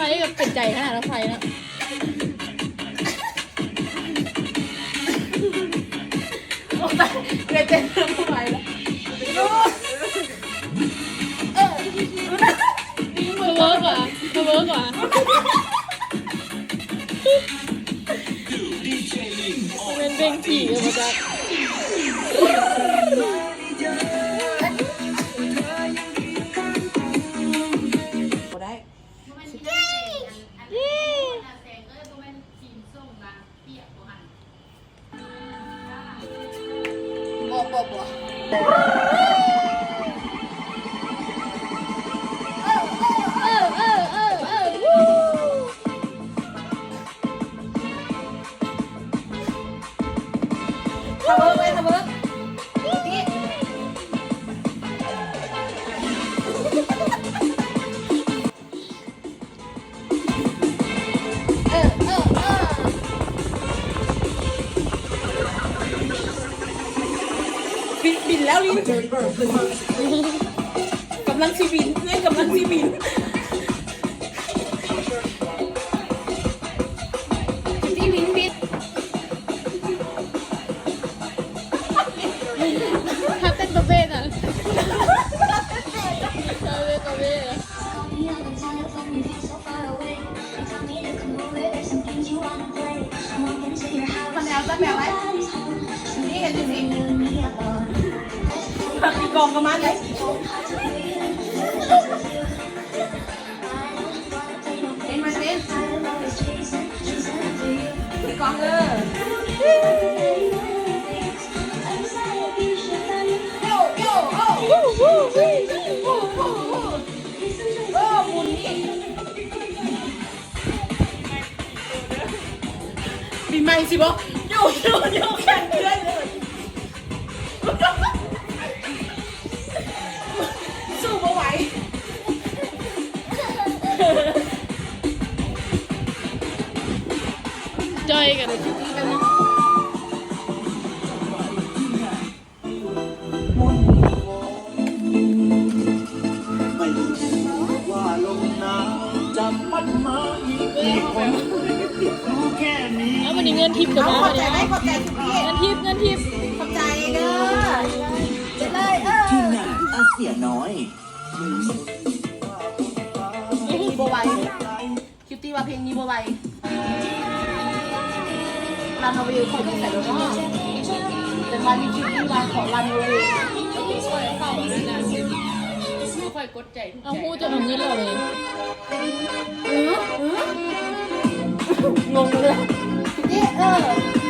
ไฟกับเป็นใจขนาดรถไฟนะโอ้ยเกิดเจ็บไม่ไหวแล้วมันเวิร์กว่ะมันเวิร์กว่ะเป็นเพลงผีกันมาจา นแล้วลิ้น มีกองกันมาเลยเห็นมาเต้นมีกองเจอยกันไม่รู้ว่าลมหนาวจะพัดมาอีกกี่คนรู้แค่นี้แล้ววันนี้เงินทิปกับเอามาขอบใจเนี่ยไหมขอบใจทุกที่เงินทิปเงินทิปขอบใจเด้อเจะเลยเออที่นั่นอาเสียน้อยมีโบไวคิวตี้ว่าเพลงนี้โบไว รันเอาวิวคนที่ใส่รถก็เป็นวันที่คิวตี้วันของรันเอาวิวค่อยกดใจเอาใจพูจนเอาเงินเราเลยเออเองงเลยนี่เออ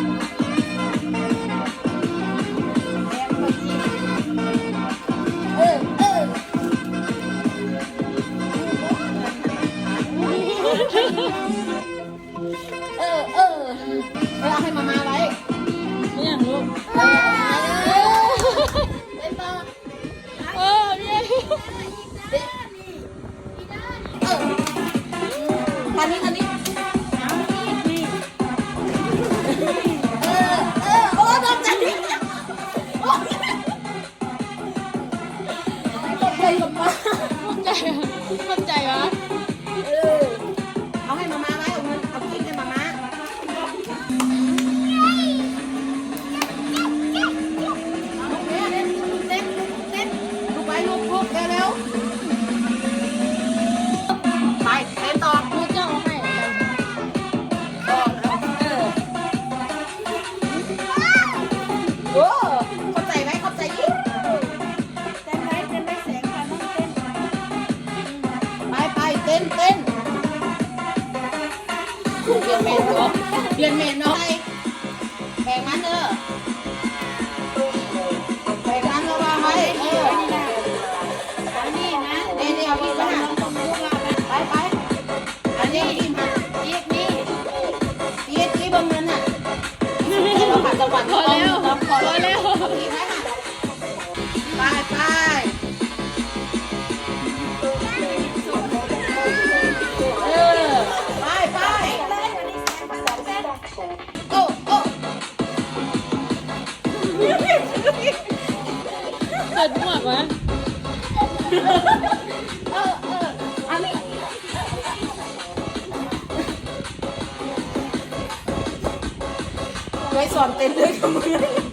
เรียนเมนเนาะแบ่งมันเด้อแบ่งมันระวังไว้เออนี่นะเดี๋ยวเดี๋ยวพี่มาไปไปอันนี้พี่มาอีกนี่อีทอีบางเงินอะขัดจังหวัดพอแล้วเราขอพอแล้ว นั้นไว้สอนเต้นด้วยกับมือ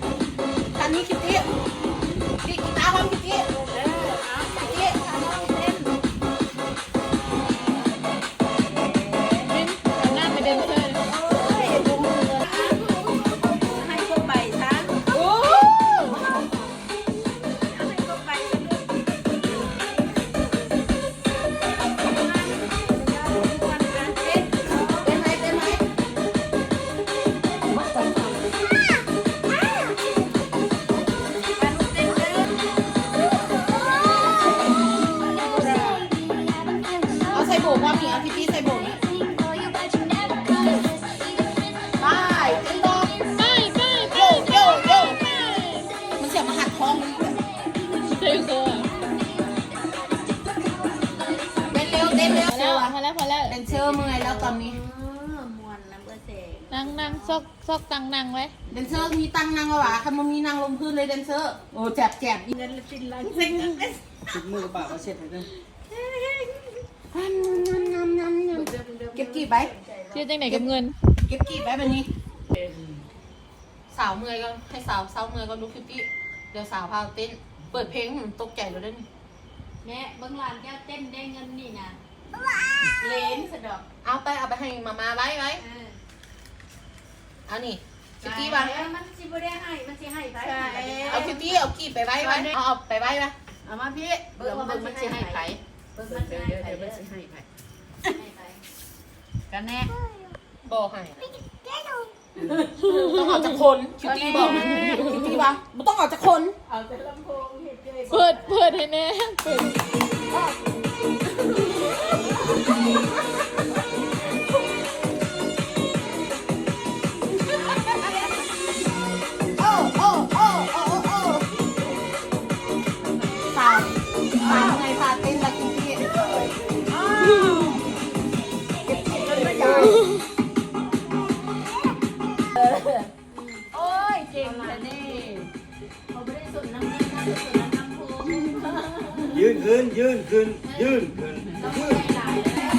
เป็นเชอร์เมื่อยแล้วตอนนี้นั่งนั่งซอกซอกตังนั่งไว้เดนเซอร์มีตังค์นางวะคันมันมีนางลงพื้นเลยเดนเซอร์ โอ้แจบแจบอีเงินละสินลังเซ็งเงินติดมือกับปากเขาเช็ดให้ด้วยงามงามงามเก็บกี่ใบเชื่อจังไหนกับเงิน เก็บกี่ใบแบบนี้ สาวเมื่อยก็ให้สาวสาวเมื่อยก็ลุกฟิตี้เดี๋ยวสาวพาเต้น เปิดเพลงหืมตกใจเลยเด้นแม่เบิ่งหลานแก้วเต้นได้เงินนี่นะ เลนสะดอกเอาไปเอาไปให้มามาไว้ไว้เออเอานี่คิตตี้ไปวางแล้วมันสิบ่ได้ให้ มันสิให้ไปเอาคิตตี้เอากี่ไปไว้ไว้เอาเอาไปไว้ไว้เอามาพี่เบิ่งเบิ่งมันสิให้ไผเบิ่งมันสิให้ไปเด้อให้ไผให้ไปกันแน่บ่ให้ต้องเอาจากคนคิตตี้บอกคิตตี้วะบ่ต้องเอาจากคนเปิดเปิดให้แน่เปิดโอ้โอ้โอ้โอ้โอ้ สาวสาวไงสาวเต้นละคิตตี้อ้าวเก็บผิดเลยไม่ได้โอ้ยเก่งแท้นี่เขาบ่ได้สนน้ำนี่นะสนน้ำโพงยืนขึ้นยืนขึ้นยืนขึ้น ต้องยืให้นหลายแล้ว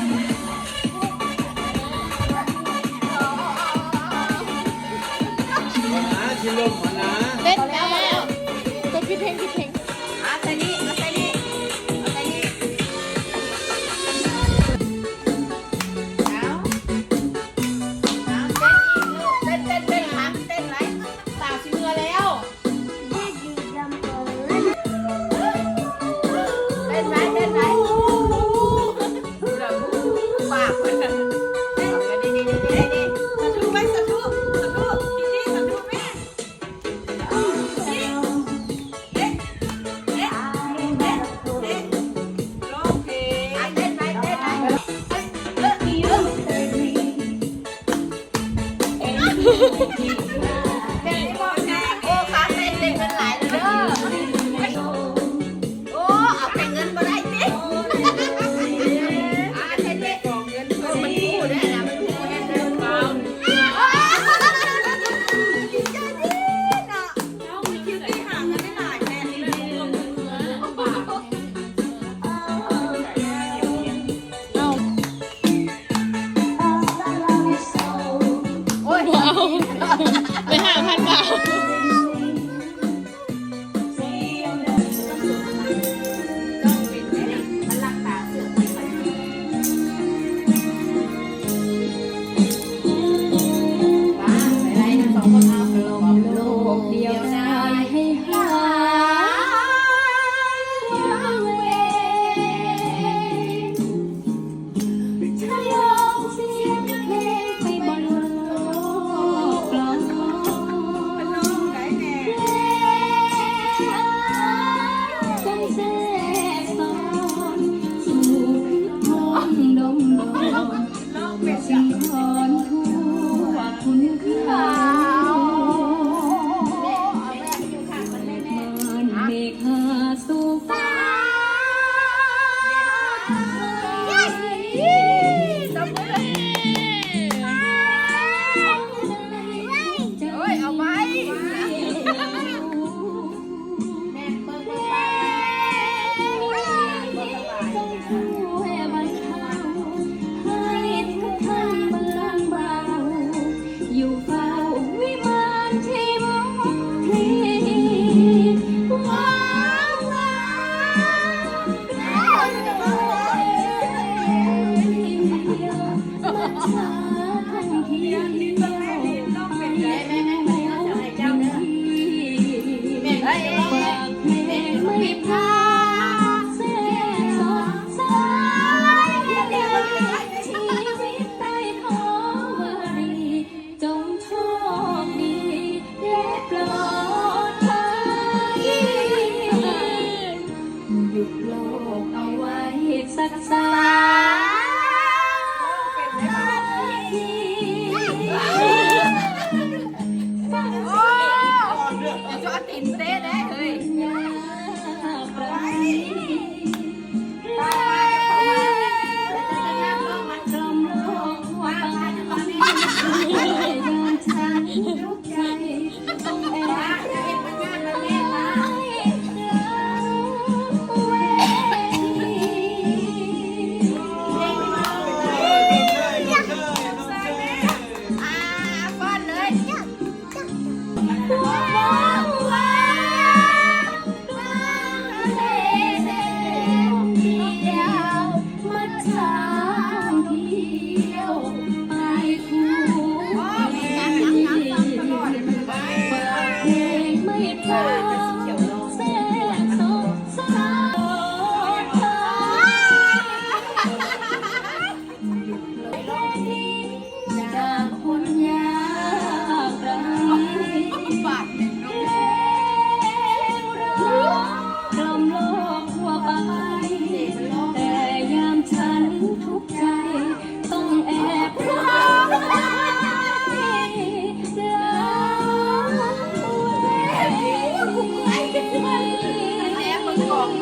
หัวหน้าชิลมหัวหน้าเต้นแล้วก็คิดเพลงคิดเพลง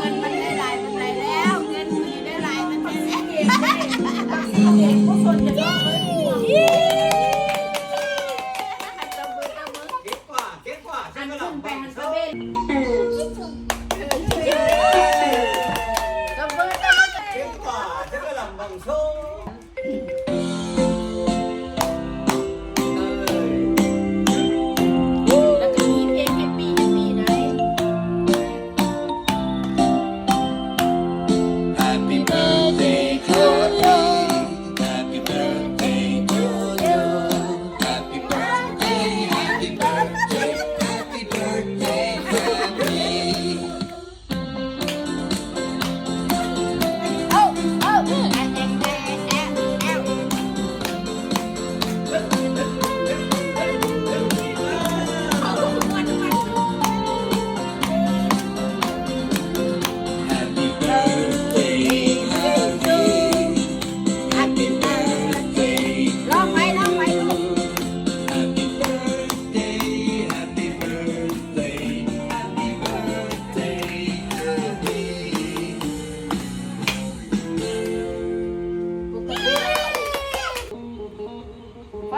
งินมัได้ลายมันได้แล้ว เงินมีได้ลายมันได้แล้ว ผู้คนจะต้อง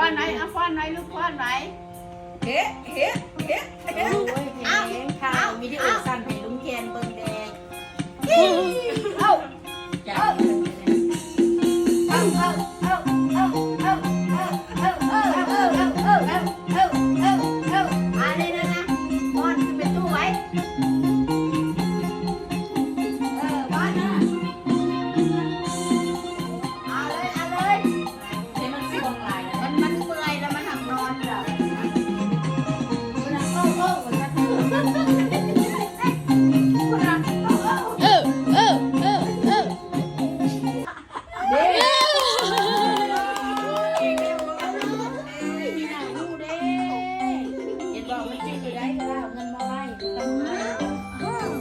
อนไหนเอาป้อนไหนลูกว้านไหนเฮ้เฮ้เฮ้เฮ้โอ้ยเพลงค่ะมีที่อกสั่นให้ลุงเคนเบิ่งแดง